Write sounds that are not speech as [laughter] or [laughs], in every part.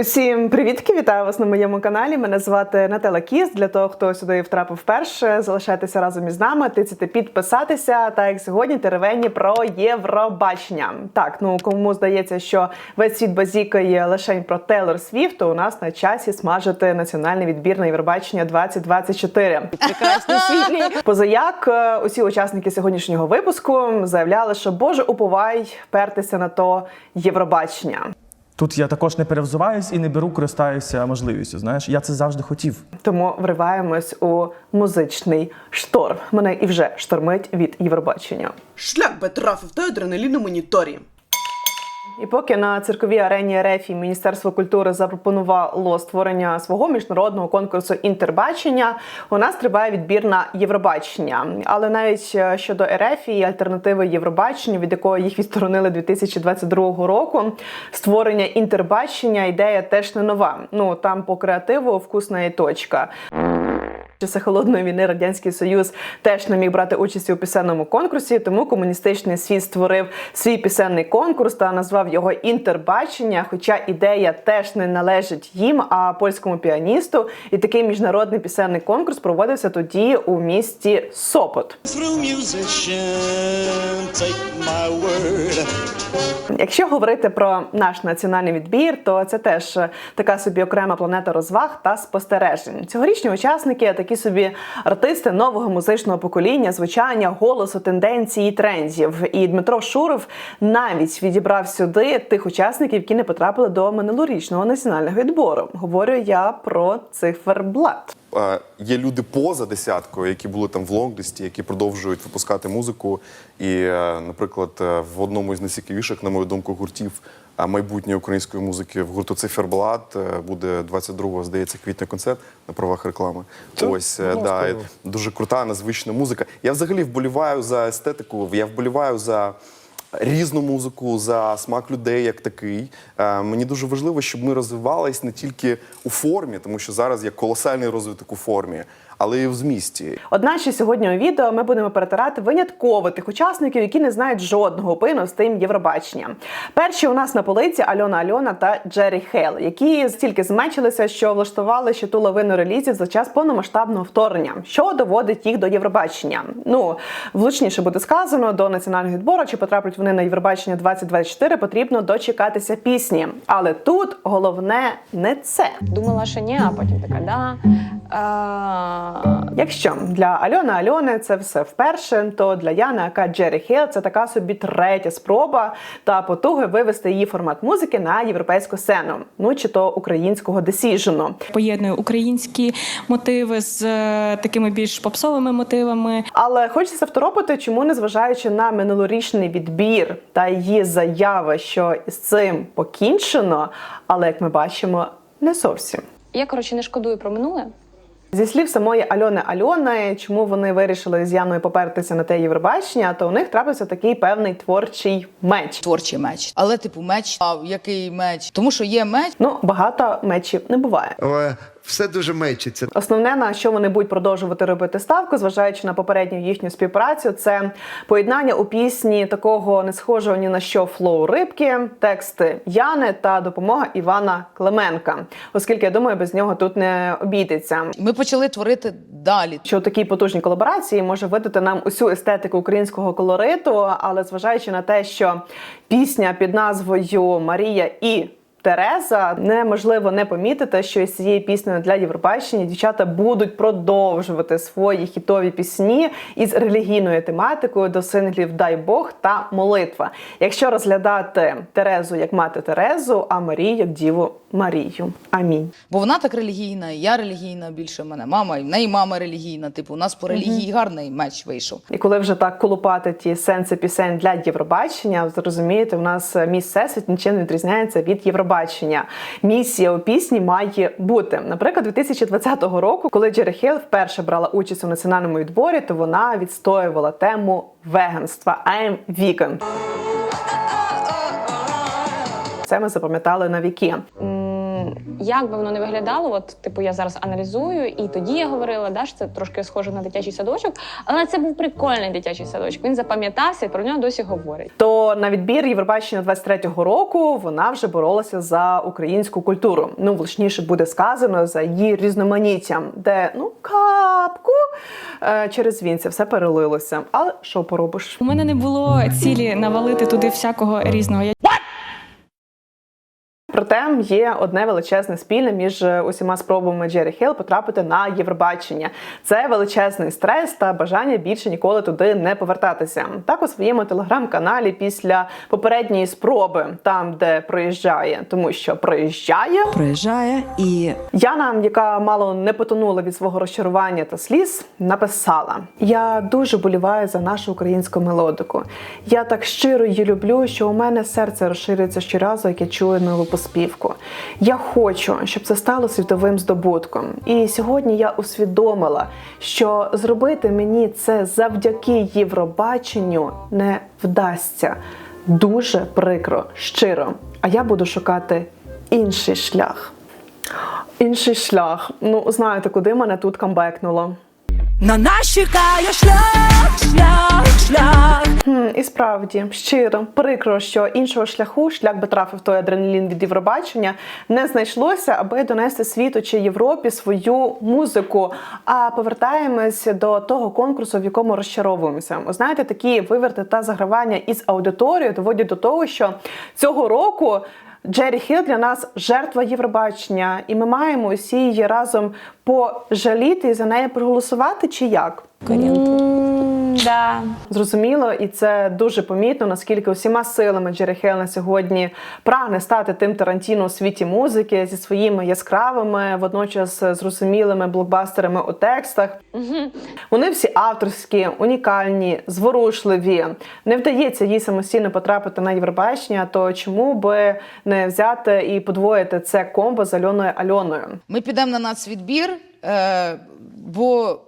Усім привітки! Вітаю вас на моєму каналі. Мене звати Наталя Кіс. Для того, хто сюди втрапив вперше, залишайтеся разом із нами, тицяти підписатися. Та як сьогодні теревені про Євробачення. Так, ну кому здається, що весь світ базікає лише про Тейлор Свіфт, то у нас на часі смажити національний відбір на Євробачення 2024. Прекрасні [laughs] світлі. Позаяк е, усі учасники сьогоднішнього випуску заявляли, що Боже, уповай пертися на то Євробачення. Тут я також не перевзуваюсь і не беру, користаюся можливістю. Знаєш, я це завжди хотів. Тому вриваємось у музичний шторм. Мене і вже штормить від Євробачення. Шлях би трафив та адреналіну моніторі. І поки на цирковій арені РФ Міністерство культури запропонувало створення свого міжнародного конкурсу інтербачення, у нас триває відбір на Євробачення. Але навіть е, щодо РФ і альтернативи Євробаченню, від якої їх відсторонили 2022 року, створення інтербачення ідея теж не нова. Ну там по креативу вкусна і точка. Часи холодної війни радянський союз теж не міг брати участі у пісенному конкурсі, тому комуністичний світ створив свій пісенний конкурс та назвав його інтербачення. Хоча ідея теж не належить їм, а польському піаністу. І такий міжнародний пісенний конкурс проводився тоді у місті Сопот. Якщо говорити про наш національний відбір, то це теж е, така собі окрема планета розваг та спостережень. Цьогорічні учасники такі собі артисти нового музичного покоління, звучання, голосу, тенденцій і трендів. І Дмитро Шуров навіть відібрав сюди тих учасників, які не потрапили до минулорічного національного відбору. Говорю я про циферблат. Є люди поза десяткою, які були там в лонглісті, які продовжують випускати музику. І, е, наприклад, е, в одному із найцікавіших, на мою думку, гуртів е, майбутньої української музики в гурту Циферблат буде 22-го, здається, квітня концерт на правах реклами. Ось е, да, дуже крута, незвична музика. Я взагалі вболіваю за естетику, я вболіваю за. Різну музику за смак людей як такий. Е, мені дуже важливо, щоб ми розвивались не тільки у формі, тому що зараз є колосальний розвиток у формі, але й в змісті. Одначе сьогодні у відео ми будемо перетирати винятково тих учасників, які не знають жодного пину з тим Євробачення. Перші у нас на полиці Альона Альона та Джері Хейл, які стільки зменшилися, що влаштували ще ту лавину релізів за час повномасштабного вторгнення, що доводить їх до Євробачення. Ну влучніше буде сказано до національного відбору, чи потраплять вони на Євробачення 2024, потрібно дочекатися пісні. Але тут головне не це. Думала, що ні, а потім така да. Якщо для Альони Альони це все вперше, то для Яни Ака Джері Хейл це така собі третя спроба та потуги вивести її формат музики на європейську сцену, ну чи то українського десіжену. поєднує українські мотиви з е, такими більш попсовими мотивами. Але хочеться второпити, чому незважаючи на минулорічний відбір та її заяви, що з цим покінчено, але як ми бачимо, не зовсім. Я коротше не шкодую про минуле. Зі слів самої Альони Альони, чому вони вирішили з Яною попертися на те Євробачення, то у них трапився такий певний творчий меч. творчий меч. Але, типу, меч, а який меч? Тому що є меч. Ну, багато мечів не буває. Але все дуже мечиться. Основне, на що вони будуть продовжувати робити ставку, зважаючи на попередню їхню співпрацю, це поєднання у пісні такого не схожого ні на що флоу рибки, тексти Яни та допомога Івана Клименка, оскільки я думаю, без нього тут не обійдеться. Ми почали творити далі. Що такі потужні колаборації може видати нам усю естетику українського колориту, але зважаючи на те, що пісня під назвою Марія і Тереза неможливо не помітити, що із цією піснею для Євробачення дівчата будуть продовжувати свої хітові пісні із релігійною тематикою до синглів Дай Бог та Молитва. Якщо розглядати Терезу як мати Терезу, а Марію як діву Марію. Амінь. Бо вона так релігійна, і я релігійна більше в мене мама, і в неї мама релігійна. Типу, у нас по релігії гарний меч вийшов. І коли вже так колупати ті сенси пісень для Євробачення, зрозумієте, у нас міс всесвіт нічим не відрізняється від Євробачення. Місія у пісні має бути. Наприклад, 2020 року, коли Джері Хейл вперше брала участь у національному відборі, то вона відстоювала тему веганства I'm vegan. Це ми запам'ятали на віки. Як би воно не виглядало, от типу я зараз аналізую, і тоді я говорила, да, що це трошки схоже на дитячий садочок, але це був прикольний дитячий садочок. Він запам'ятався і про нього досі говорять. То на відбір Євробачення 23-го року вона вже боролася за українську культуру. Ну, влучніше буде сказано за її різноманіттям, де ну капку е, через він це все перелилося. Але що поробиш? У мене не було цілі навалити туди всякого різного. Я Проте є одне величезне спільне між е, усіма спробами Джері Хейл потрапити на Євробачення. Це величезний стрес та бажання більше ніколи туди не повертатися. Так у своєму телеграм-каналі після попередньої спроби, там де проїжджає, тому що проїжджає. проїжджає і Яна, яка мало не потонула від свого розчарування та сліз, написала: Я дуже боліваю за нашу українську мелодику. Я так щиро її люблю, що у мене серце розширюється щоразу, як я чую нову поспівку. Я хочу, щоб це стало світовим здобутком. І сьогодні я усвідомила, що зробити мені це завдяки Євробаченню не вдасться. Дуже прикро, щиро. А я буду шукати інший шлях. Інший шлях. Ну, знаєте, куди мене тут камбекнуло. На нас чекає шлях, шлях, шлях. Хм, і справді, щиро, прикро, що іншого шляху, шлях би трафив той адреналін від Євробачення, не знайшлося, аби донести світу чи Європі свою музику. А повертаємось до того конкурсу, в якому розчаровуємося. Знаєте, такі виверти та загравання із аудиторією доводять до того, що цього року. Джері Хіл для нас жертва Євробачення, і ми маємо усі її разом пожаліти і за неї проголосувати, чи як? М, Да. Зрозуміло, і це дуже помітно, наскільки усіма силами Джері Хейл на сьогодні прагне стати тим Тарантіно у світі музики зі своїми яскравими, водночас зрозумілими блокбастерами у текстах. Вони всі авторські, унікальні, зворушливі. Не вдається їй самостійно потрапити на Євробачення, то чому би не взяти і подвоїти це комбо з Альоною Альоною? Ми підемо на нацвідбір, е, бо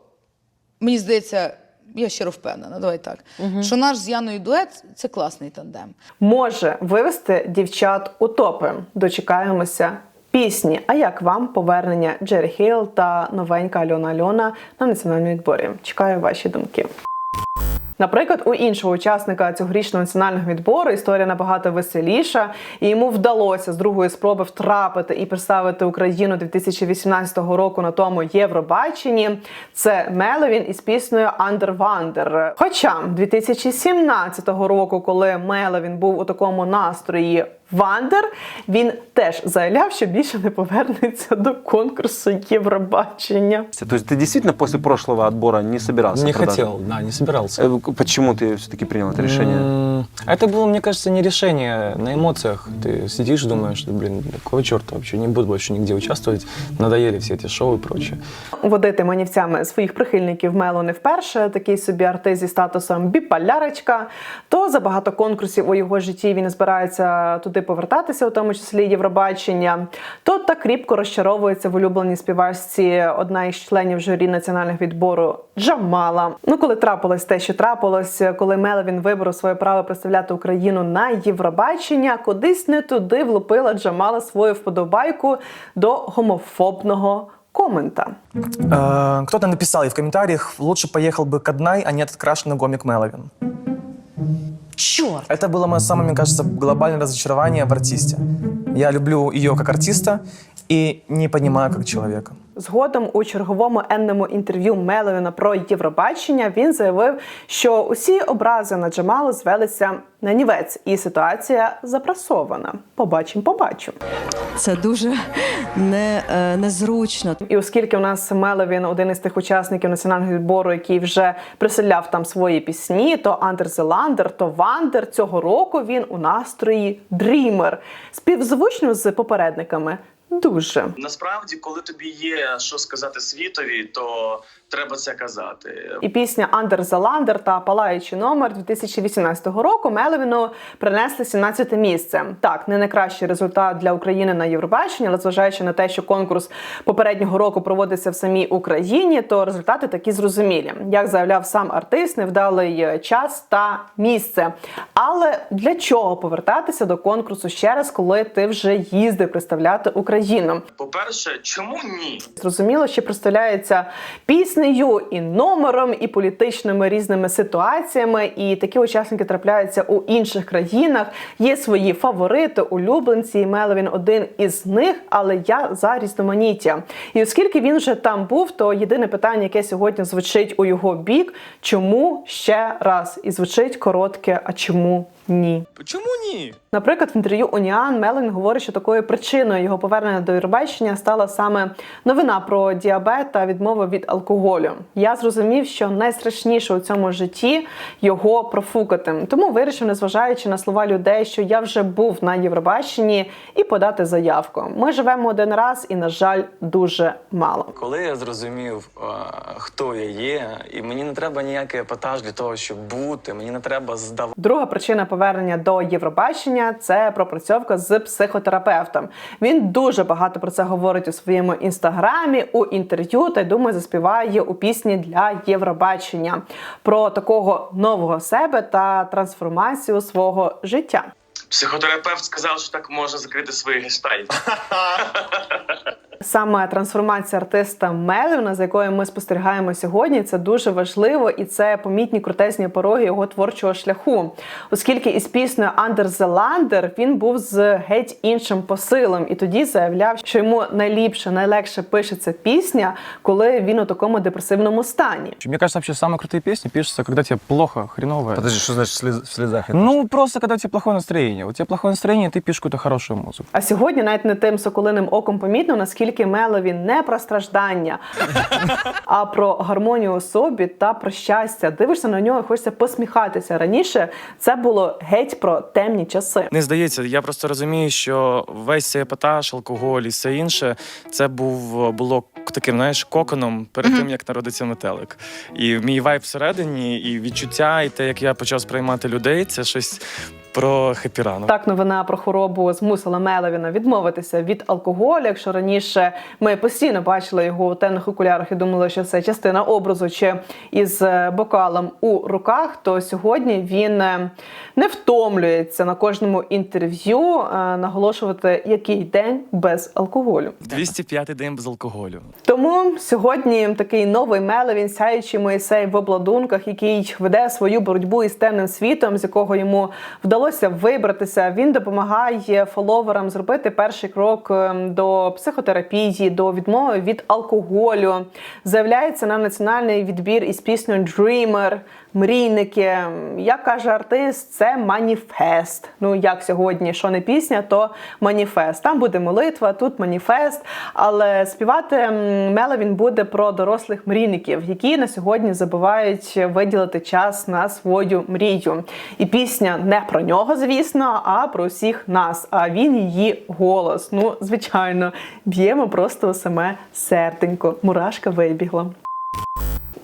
мені здається, я щиро впевнена, давай так, що наш з Яною дует це класний тандем. може вивести дівчат у топи. Дочекаємося пісні. А як вам повернення Джері Хейл та новенька Альона Альона на національному відборі? Чекаю ваші думки. Наприклад, у іншого учасника цьогорічного національного відбору історія набагато веселіша, і йому вдалося з другої спроби втрапити і представити Україну 2018 року на тому Євробаченні. Це Меловін із піснею Андервандер. Хоча 2017 року, коли Меловін був у такому настрої Вандер, він теж заявляв, що більше не повернеться до конкурсу Євробачення. То есть ты действительно после прошлого отбора не собирался? Не продать? хотел, да, не собирался. Э, к- Почему ты все-таки принял это решение? М, Это было, мне кажется, не решение на эмоциях. Ты сидишь, думаешь, что, блин, какого черта вообще не буду больше нигде участвовать. Надоели все эти шоу и прочее. Водити манівцями своїх прихильників Мело не вперше, такий собі артист зі статусом біполярочка. То за багато конкурсів у його житті він збирається туди повертатися, у тому числі Євробачення. То так кріпко розчаровується в улюбленій співачці одна із членів журі національного відбору Джамала. Ну, коли трапилось те, що трапилось, коли Меловін виборов своє право представляти Україну на Євробачення, кудись не туди влупила Джамала свою вподобайку до гомофобного комента. Э, Кто-то написал и в комментариях, лучше поехал бы Каднай, а не этот крашеный гомик Меловин. Чорт! Это было мое самое, мне кажется, глобальное разочарование в артисте. Я люблю ее как артиста и не понимаю как человека. Згодом у черговому енному інтерв'ю Меловіна про Євробачення він заявив, що усі образи на Джамалу звелися на нівець, і ситуація запрасована. Побачимо, побачимо. Це дуже не, е, незручно. І оскільки у нас Меловін один із тих учасників національного відбору, який вже присиляв там свої пісні, то Андер Зеландер, то Вандер цього року він у настрої Дрімер, співзвучно з попередниками. Дуже. Насправді, коли тобі є що сказати світові, то треба це казати. І пісня Андер Заландер та Палаючий номер 2018 року Меловіну принесли 17 місце. Так, не найкращий результат для України на Євробаченні, але зважаючи на те, що конкурс попереднього року проводився в самій Україні, то результати такі зрозумілі. Як заявляв сам артист, невдалий час та місце. Але для чого повертатися до конкурсу ще раз, коли ти вже їздив представляти Україну? Україну. По-перше, чому ні? Зрозуміло, що представляється піснею і номером, і політичними різними ситуаціями. І такі учасники трапляються у інших країнах. Є свої фаворити, улюбленці. І Меловін один із них, але я за різноманіття. І оскільки він вже там був, то єдине питання, яке сьогодні звучить у його бік: чому ще раз? І звучить коротке, а чому ні? Чому ні? Наприклад, в інтерв'ю Уніан Мелен говорить, що такою причиною його повернення до Євробачення стала саме новина про діабет та відмова від алкоголю. Я зрозумів, що найстрашніше у цьому житті його профукати. Тому вирішив, незважаючи на слова людей, що я вже був на Євробаченні, і подати заявку. Ми живемо один раз, і на жаль, дуже мало. Коли я зрозумів, е, хто я є, і мені не треба ніякий епатаж для того, щоб бути, мені не треба здавати. Друга причина повернення до Євробачення це пропрацьовка з психотерапевтом. Він дуже багато про це говорить у своєму інстаграмі, у інтерв'ю та й думаю, заспіває у пісні для Євробачення про такого нового себе та трансформацію свого життя. Психотерапевт сказав, що так можна закрити свої гештальти. [laughs] Саме трансформація артиста Мелвіна, за якою ми спостерігаємо сьогодні, це дуже важливо і це помітні крутезні пороги його творчого шляху. Оскільки із піснею Under the Lander він був з геть іншим посилом, і тоді заявляв, що йому найліпше, найлегше пишеться пісня, коли він у такому депресивному стані. Мне кажется, вообще самые крутые песни пишутся, когда тебе плохо, хреново. Подожди, что значит в слезах? Ну, просто когда у тебя плохое настроение. У тебя плохое настроение, ты пишешь какую-то хорошую музыку. А сьогодні навіть не тим соколиним оком помітно, наскільки Мелові не про страждання, а про гармонію у собі та про щастя. Дивишся на нього, і хочеться посміхатися. Раніше це було геть про темні часи. Не здається, я просто розумію, що весь цей епатаж, алкоголь і все інше, це був було таким, знаєш, коконом перед тим, як народиться метелик. І мій вайб всередині, і відчуття, і те, як я почав сприймати людей, це щось про хеппі. Так, новина про хворобу змусила Меловіна відмовитися від алкоголю. Якщо раніше ми постійно бачили його у темних окулярах і думали, що це частина образу чи із е, бокалом у руках, то сьогодні він е, не втомлюється на кожному інтерв'ю е, наголошувати, який день без алкоголю. 205-й день без алкоголю. Тому сьогодні такий новий Меловін, сяючий Моїсей в обладунках, який веде свою боротьбу із темним світом, з якого йому вдалося вибратися. Він допомагає фоловерам зробити перший крок ем, до психотерапії, до відмови від алкоголю. Заявляється на національний відбір із піснею Dreamer. Мрійники, як каже артист, це маніфест. Ну як сьогодні, що не пісня, то маніфест. Там буде молитва, тут маніфест. Але співати м, Меловін буде про дорослих мрійників, які на сьогодні забувають виділити час на свою мрію. І пісня не про нього, звісно, а про всіх нас. А він її голос. Ну, звичайно, б'ємо просто саме серденько. Мурашка вибігла.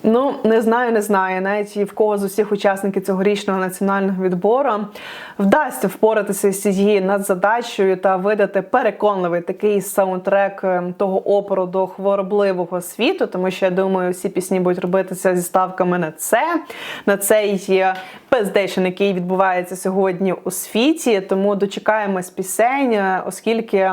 Ну, не знаю, не знаю. Навіть і в кого з усіх учасників цьогорічного національного відбору вдасться впоратися з цією надзадачею та видати переконливий такий саундтрек е, того опору до хворобливого світу, тому що я думаю, всі пісні будуть робитися зі ставками на це, на цей пездейшн, який відбувається сьогодні у світі. Тому дочекаємось пісень, е, оскільки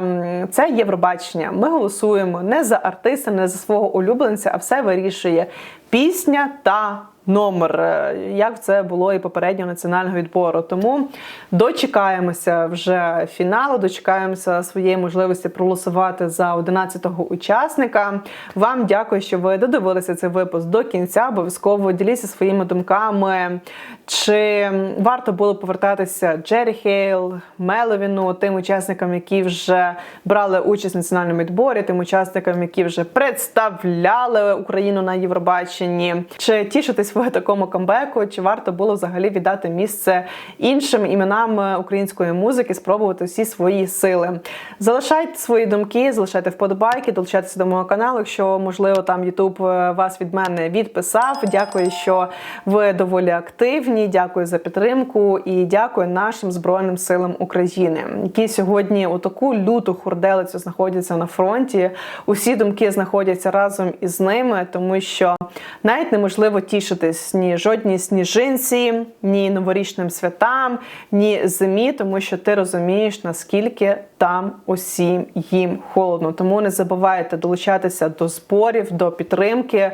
це Євробачення. Ми голосуємо не за артиста, не за свого улюбленця, а все вирішує пісня та номер, е, як це було і попереднього національного відбору. Тому дочекаємося вже фіналу, дочекаємося своєї можливості проголосувати за 11-го учасника. Вам дякую, що ви додивилися цей випуск до кінця. Обов'язково діліться своїми думками. Чи варто було повертатися Джері Хейл, Меловіну, тим учасникам, які вже брали участь в національному відборі, тим учасникам, які вже представляли Україну на Євробаченні? Чи тішитись ви такому камбеку? Чи варто було взагалі віддати місце іншим іменам е, української музики, спробувати всі свої сили? Залишайте свої думки, залишайте вподобайки, долучайтеся до мого каналу. Якщо можливо там Ютуб вас від мене відписав. Дякую, що ви доволі активні. Дякую за підтримку і дякую нашим збройним силам України, які сьогодні у таку люту хурделицю знаходяться на фронті. Усі думки знаходяться разом із ними, тому що навіть неможливо тішитись. Дивуйтесь ні жодній сніжинці, ні новорічним святам, ні зимі, тому що ти розумієш, наскільки там усім їм холодно. Тому не забувайте долучатися до зборів, до підтримки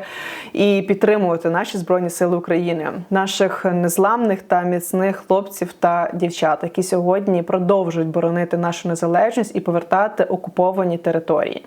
і підтримувати наші збройні сили України, наших незламних та міцних хлопців та дівчат, які сьогодні продовжують боронити нашу незалежність і повертати окуповані території.